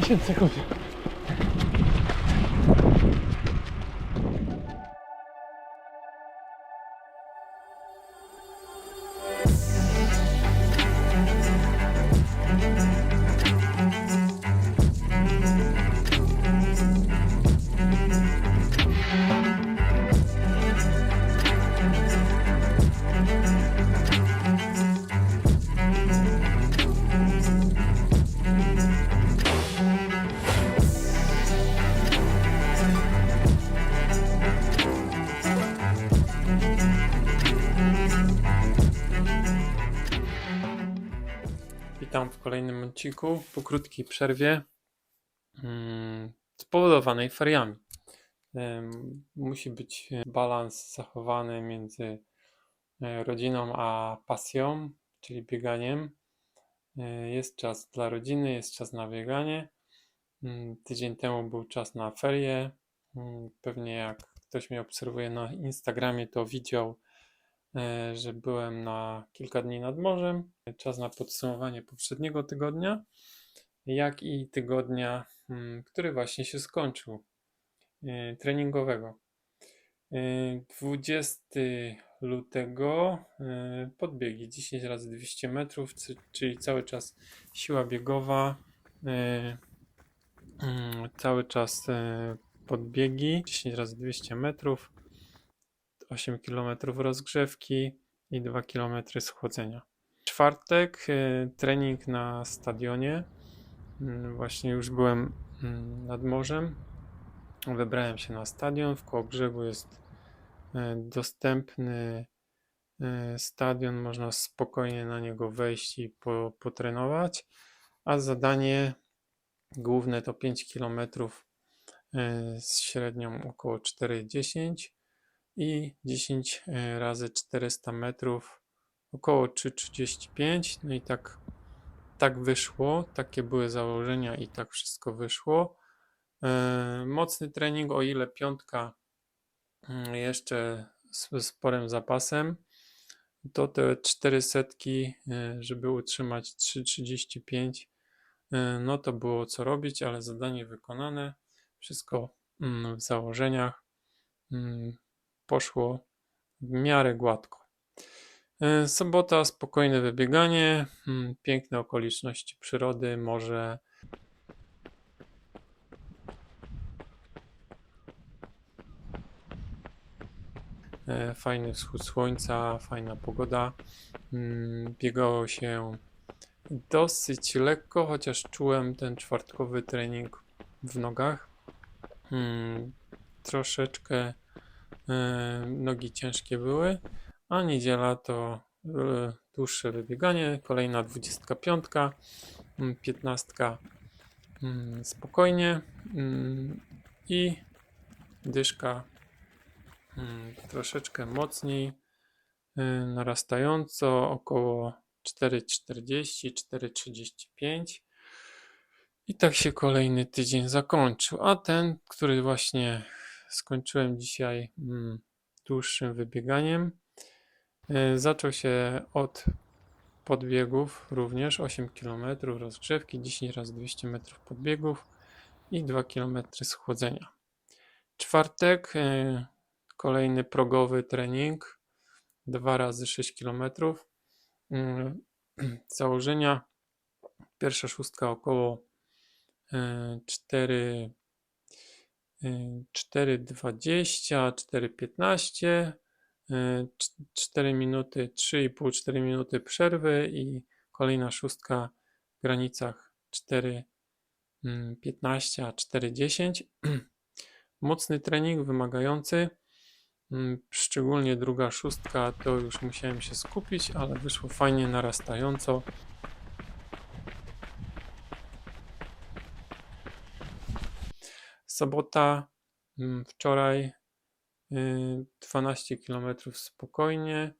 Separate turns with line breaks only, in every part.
10 sekund. Witam w kolejnym odcinku po krótkiej przerwie mm, spowodowanej feriami. Musi być e, balans zachowany między e, rodziną a pasją, czyli bieganiem. E, Jest czas dla rodziny, jest czas na bieganie. Mm, Tydzień temu był czas na ferie. Mm, Pewnie jak ktoś mnie obserwuje na Instagramie, to widział, że byłem na kilka dni nad morzem. Czas na podsumowanie poprzedniego tygodnia, jak i tygodnia, mm, który właśnie się skończył, e, treningowego. E, 20 lutego e, podbiegi 10 razy 200 metrów, czyli cały czas siła biegowa, e, mm, cały czas e, podbiegi 10 razy 200 metrów, 8 km rozgrzewki i 2 km schłodzenia. Czwartek e, trening na stadionie. Mm, Właśnie już byłem mm, nad morzem. Wybrałem się na stadion. W Kołobrzegu jest e, dostępny e, stadion. Można spokojnie na niego wejść i po, potrenować. A zadanie główne to 5 km z średnią około 4,10 i 10 e, razy 400 metrów około 3,35. No i tak, tak wyszło, takie były założenia i tak wszystko wyszło. E, Mocny trening, o ile piątka mm, jeszcze z sporym zapasem, to te 4 setki, e, żeby utrzymać 3,35, e, no to było co robić, ale zadanie wykonane, wszystko mm, w założeniach mm, poszło w miarę gładko. E, Sobota, spokojne wybieganie, mm, piękne okoliczności przyrody, morze. E, Fajny wschód słońca, fajna pogoda. Mm, Biegało się dosyć lekko, chociaż czułem ten czwartkowy trening w nogach. Mm, Troszeczkę nogi ciężkie były, a niedziela to e, dłuższe wybieganie, kolejna 25, mm, 15 mm, spokojnie mm, i dyszka mm, troszeczkę mocniej, e, narastająco około 4,40, 4,35 i tak się kolejny tydzień zakończył, a ten, który właśnie skończyłem dzisiaj mm, dłuższym wybieganiem, e, zaczął się od podbiegów również 8 km rozgrzewki, 10 razy 200 metrów podbiegów i 2 km schłodzenia. Czwartek e, kolejny progowy trening 2 razy 6 km. Mm, Założenia pierwsza szóstka około e, 4 4,20, 4,15, 4 minuty, 3,5-4 minuty przerwy i kolejna szóstka w granicach 4,15 a 4,10. Mocny trening, wymagający. Mm, Szczególnie druga szóstka to już musiałem się skupić, ale wyszło fajnie narastająco. Sobota, mm, wczoraj y, 12 km spokojnie.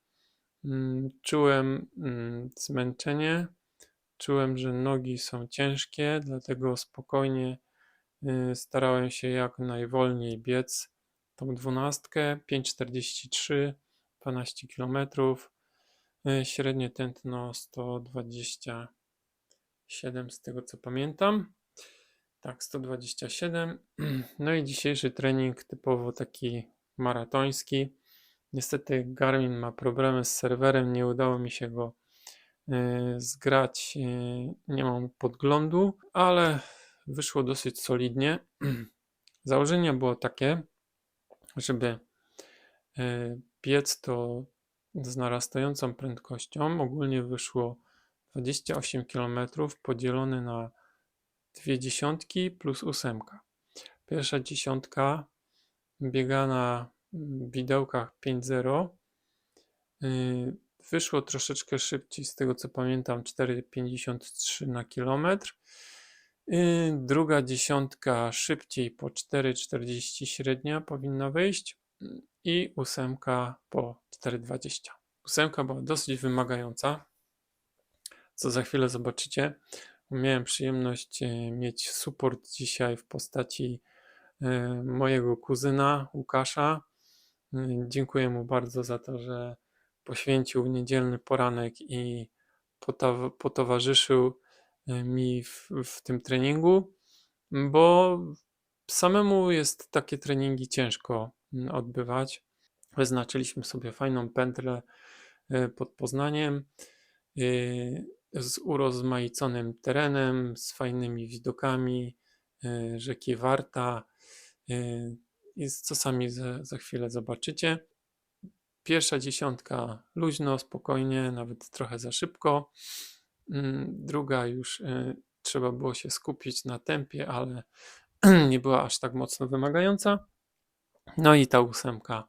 Mm, Czułem mm, zmęczenie, czułem, że nogi są ciężkie, dlatego spokojnie y, starałem się jak najwolniej biec tą dwunastkę, 5,43, 12 km, średnie tętno 127 z tego co pamiętam. Tak, 127. No i dzisiejszy trening typowo taki maratoński. Niestety Garmin ma problemy z serwerem, nie udało mi się go y, zgrać, y, nie mam podglądu, ale wyszło dosyć solidnie. Założenie było takie, żeby y, biec to z narastającą prędkością. Ogólnie wyszło 28 km podzielone na dwie dziesiątki plus ósemka. Pierwsza dziesiątka biega na mm, widełkach 5.0. Yy, Wyszło troszeczkę szybciej, z tego co pamiętam, 4,53 na kilometr. Yy, Druga dziesiątka szybciej po 4,40 średnia powinna wyjść yy, i ósemka po 4,20. Ósemka była dosyć wymagająca, co za chwilę zobaczycie. Miałem przyjemność e, mieć support dzisiaj w postaci e, mojego kuzyna Łukasza. E, Dziękuję mu bardzo za to, że poświęcił niedzielny poranek i potowarzyszył mi w, w tym treningu, bo samemu jest takie treningi ciężko mm, odbywać. Wyznaczyliśmy sobie fajną pętlę pod Poznaniem z urozmaiconym terenem, z fajnymi widokami e, rzeki Warta. e, I co sami za, za chwilę zobaczycie. Pierwsza dziesiątka luźno, spokojnie, nawet trochę za szybko. Mm, Druga już e, trzeba było się skupić na tempie, ale nie była aż tak mocno wymagająca. No i ta ósemka,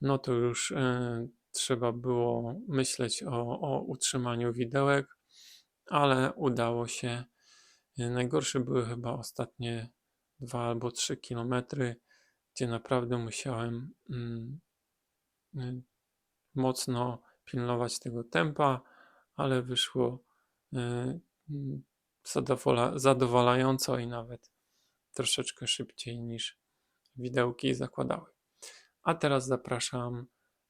no to już trzeba było myśleć o, o utrzymaniu widełek, ale udało się. Najgorsze były chyba ostatnie dwa albo trzy kilometry, gdzie naprawdę musiałem mm, mocno pilnować tego tempa, ale wyszło y, zadowalająco i nawet troszeczkę szybciej niż widełki zakładały. A teraz zapraszam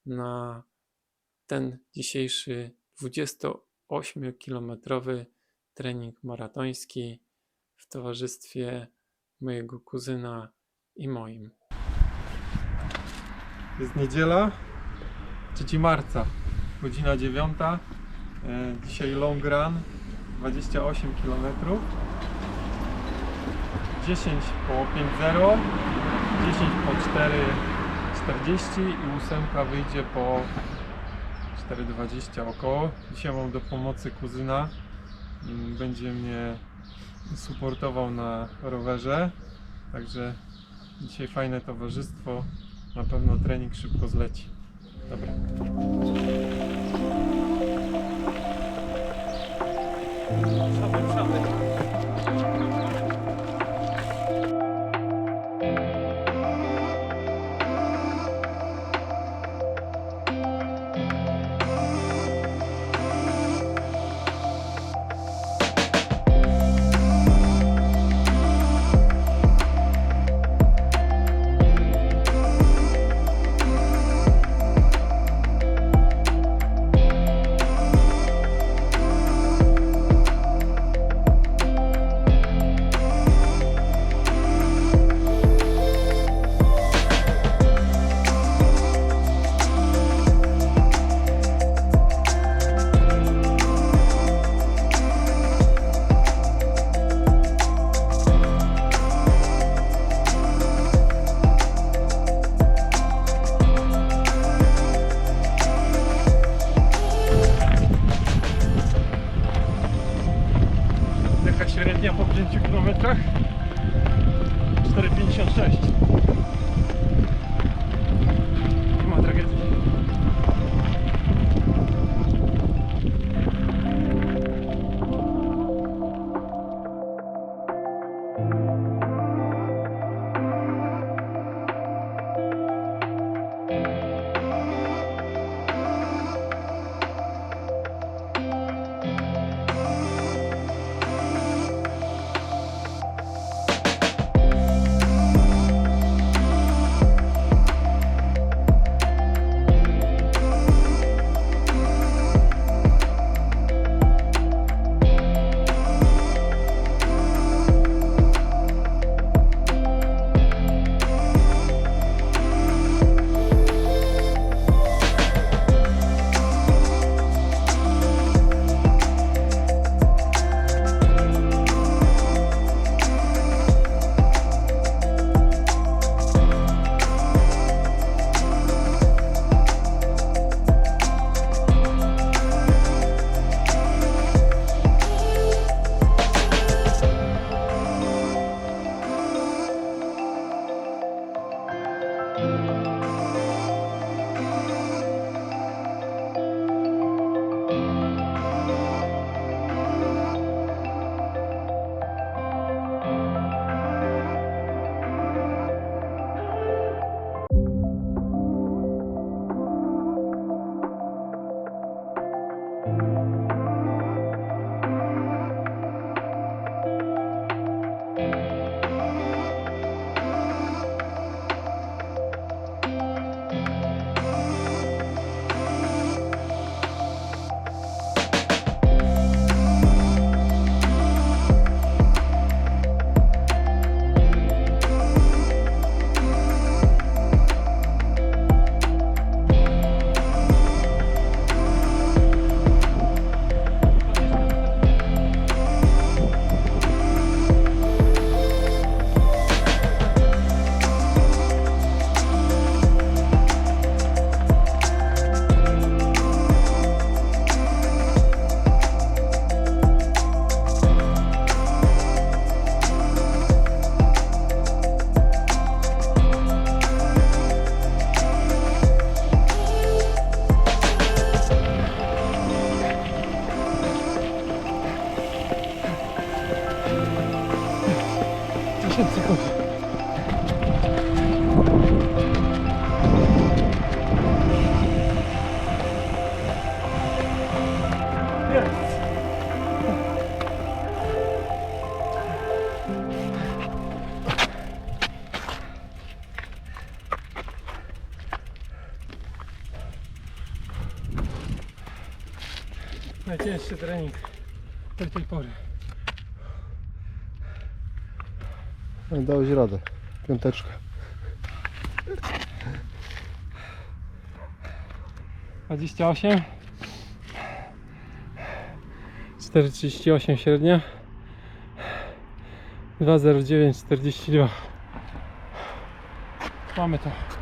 na ten dzisiejszy 28-kilometrowy trening maratoński w towarzystwie mojego kuzyna i moim. Jest niedziela, 3 marca, godzina 9. E, Dzisiaj long run, 28 km. 10 po 5.0, 10 po 4.40 i ósemka wyjdzie po 4.20 około. Dzisiaj mam do pomocy kuzyna. Mm, Będzie mnie supportował na rowerze. Także dzisiaj fajne towarzystwo. Na pewno trening szybko zleci. Dobra. Siadaj. 66 Thank you. Najcięższy trening do tej pory.
No, dałeś radę. Piąteczka.
Dwadzieścia osiem. 4,38 średnia. 2,09,42. Mamy to.